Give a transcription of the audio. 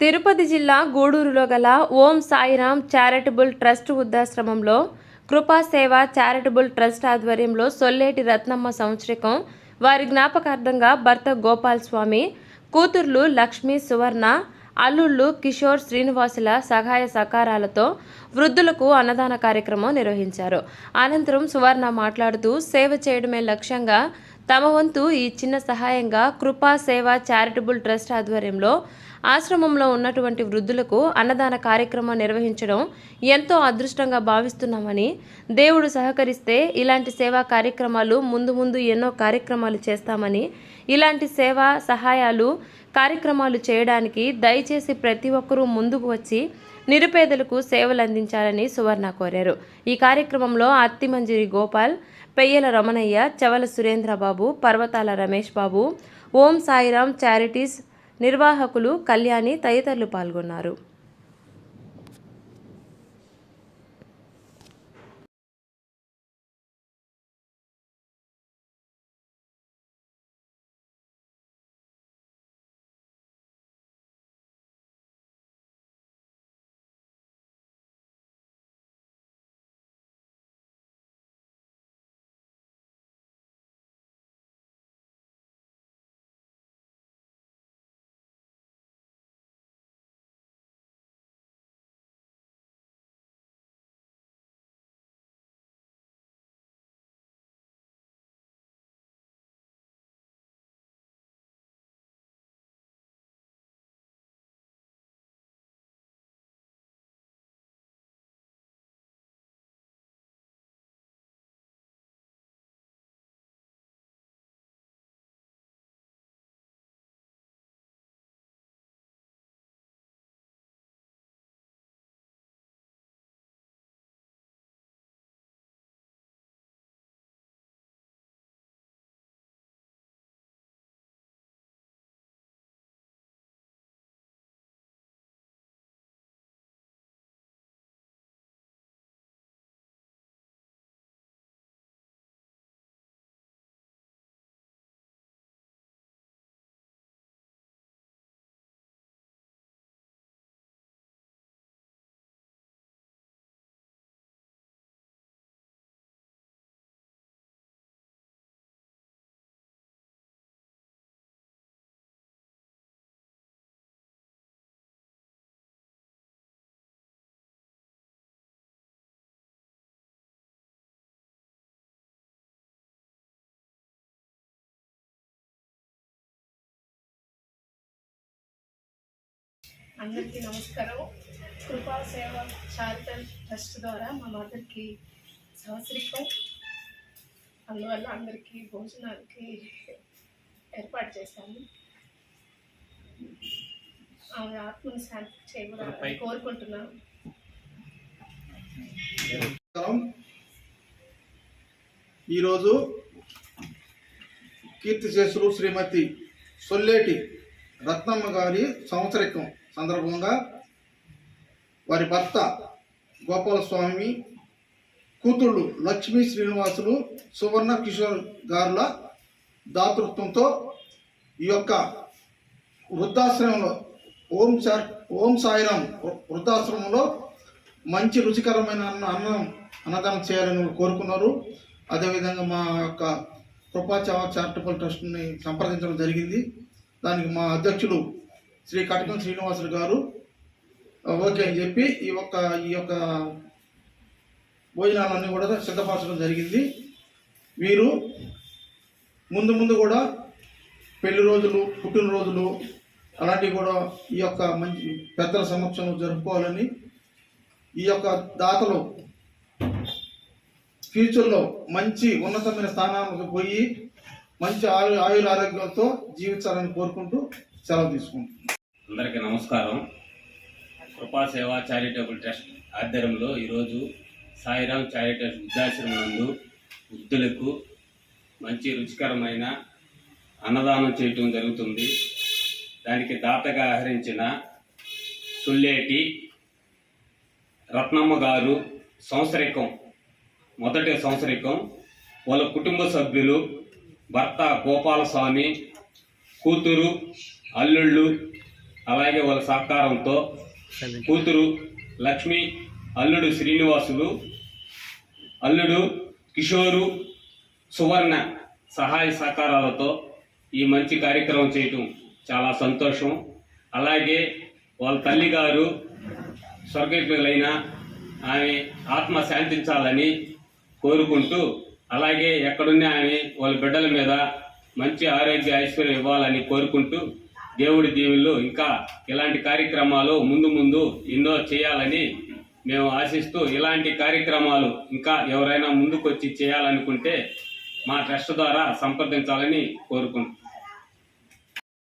తిరుపతి జిల్లా గూడూరులో గల ఓం సాయిరామ్ చారిటబుల్ ట్రస్ట్ వృద్ధాశ్రమంలో కృపా సేవ చారిటబుల్ ట్రస్ట్ ఆధ్వర్యంలో సొల్లేటి రత్నమ్మ సంవత్సరికం వారి జ్ఞాపకార్థంగా భర్త గోపాల్ స్వామి కూతుర్లు లక్ష్మి సువర్ణ అల్లుళ్ళు కిషోర్ శ్రీనివాసుల సహాయ సహకారాలతో వృద్ధులకు అన్నదాన కార్యక్రమం నిర్వహించారు. అనంతరం సువర్ణ మాట్లాడుతూ సేవ చేయడమే లక్ష్యంగా తమ వంతు ఈ చిన్న సహాయంగా కృపా సేవ చారిటబుల్ ట్రస్ట్ ఆధ్వర్యంలో ఆశ్రమంలో ఉన్నటువంటి వృద్ధులకు అన్నదాన కార్యక్రమం నిర్వహించడం ఎంతో అదృష్టంగా భావిస్తున్నామని దేవుడు సహకరిస్తే ఇలాంటి సేవా కార్యక్రమాలు ముందు ముందు ఎన్నో కార్యక్రమాలు చేస్తామని ఇలాంటి సేవా సహాయాలు కార్యక్రమాలు చేయడానికి దయచేసి ప్రతి ఒక్కరూ ముందుకు వచ్చి నిరుపేదలకు సేవలు అందించాలని సువర్ణ కోరారు. ఈ కార్యక్రమంలో అత్తిమంజిరి గోపాల్ పెయ్యల రమణయ్య చవల సురేంద్రబాబు పర్వతాల రమేష్ బాబు ఓం సాయిరామ్ చారిటీస్ నిర్వాహకులు కళ్యాణి తదితరులు పాల్గొన్నారు. అందరికీ నమస్కారం. కృపా సేవ చారిటబుల్ ట్రస్ట్ ద్వారా మా మదర్కి సంవత్సరికం అందువల్ల అందరికీ భోజనాలకి ఏర్పాటు చేశాము ఆమె ఆత్మను శాంతి చేయకూడదని కోరుకుంటున్నాను. ఈరోజు కీర్తిశేషులు శ్రీమతి సొల్లేటి రత్నమ్మ గారి సంవత్సరికం. సందర్భంగా వారి భర్త గోపాలస్వామి కూతుళ్ళు లక్ష్మీ శ్రీనివాసులు సువర్ణ కిషోర్ గారుల దాతృత్వంతో ఈ యొక్క వృద్ధాశ్రమంలో ఓం సార్ ఓం సాయిరాం వృద్ధాశ్రమంలో మంచి రుచికరమైన అన్న అన్నం అన్నదానం చేయాలని కోరుకున్నారు. అదేవిధంగా మా యొక్క కృపాచావ చారిటబుల్ ట్రస్ట్ని సంప్రదించడం జరిగింది. దానికి మా అధ్యక్షుడు శ్రీ కటకం శ్రీనివాసులు గారు. ఓకే అని చెప్పి ఈ యొక్క ఈ యొక్క భోజనాలన్నీ కూడా సిద్ధపరచడం జరిగింది. వీరు ముందు ముందు కూడా పెళ్ళి రోజులు పుట్టినరోజులు అలాంటివి కూడా ఈ యొక్క మంచి పెద్దల సమక్షంలో జరుపుకోవాలని ఈ యొక్క దాతలు ఫ్యూచర్లో మంచి ఉన్నతమైన స్థానాలకు పోయి మంచి ఆయు ఆయుర ఆరోగ్యంతో జీవించాలని కోరుకుంటూ సెలవు తీసుకుంటున్నాను అందరికీ నమస్కారం. కృపా సేవ చారిటబుల్ ట్రస్ట్ ఆధ్వర్యంలో ఈరోజు సాయిరామ్ చారిటబుల్ వృద్ధాశ్రమం నందు వృద్ధులకు మంచి రుచికరమైన అన్నదానం చేయటం జరుగుతుంది. దానికి దాతగా ఆహరించిన సుల్లేటి రత్నమ్మ గారు సంవత్సరికం మొదటి సంవత్సరికం వాళ్ళ కుటుంబ సభ్యులు భర్త గోపాలస్వామి కూతురు అల్లుళ్ళు అలాగే వాళ్ళ సహకారంతో కూతురు లక్ష్మి అల్లుడు శ్రీనివాసులు అల్లుడు కిషోరు సువర్ణ సహాయ సహకారాలతో ఈ మంచి కార్యక్రమం చేయటం చాలా సంతోషం. అలాగే వాళ్ళ తల్లిగారు స్వర్గీయులైన ఆమె ఆత్మ శాంతించాలని కోరుకుంటూ అలాగే ఎక్కడున్న ఆమె వాళ్ళ బిడ్డల మీద మంచి ఆరోగ్య ఐశ్వర్యం ఇవ్వాలని కోరుకుంటూ దేవుడి దీవుల్లో ఇంకా ఇలాంటి కార్యక్రమాలు ముందు ముందు ఎన్నో చేయాలని మేము ఆశిస్తూ ఇలాంటి కార్యక్రమాలు ఇంకా ఎవరైనా ముందుకొచ్చి చేయాలనుకుంటే మా ట్రస్ట్ ద్వారా సంప్రదించాలని కోరుకుంటున్నాం.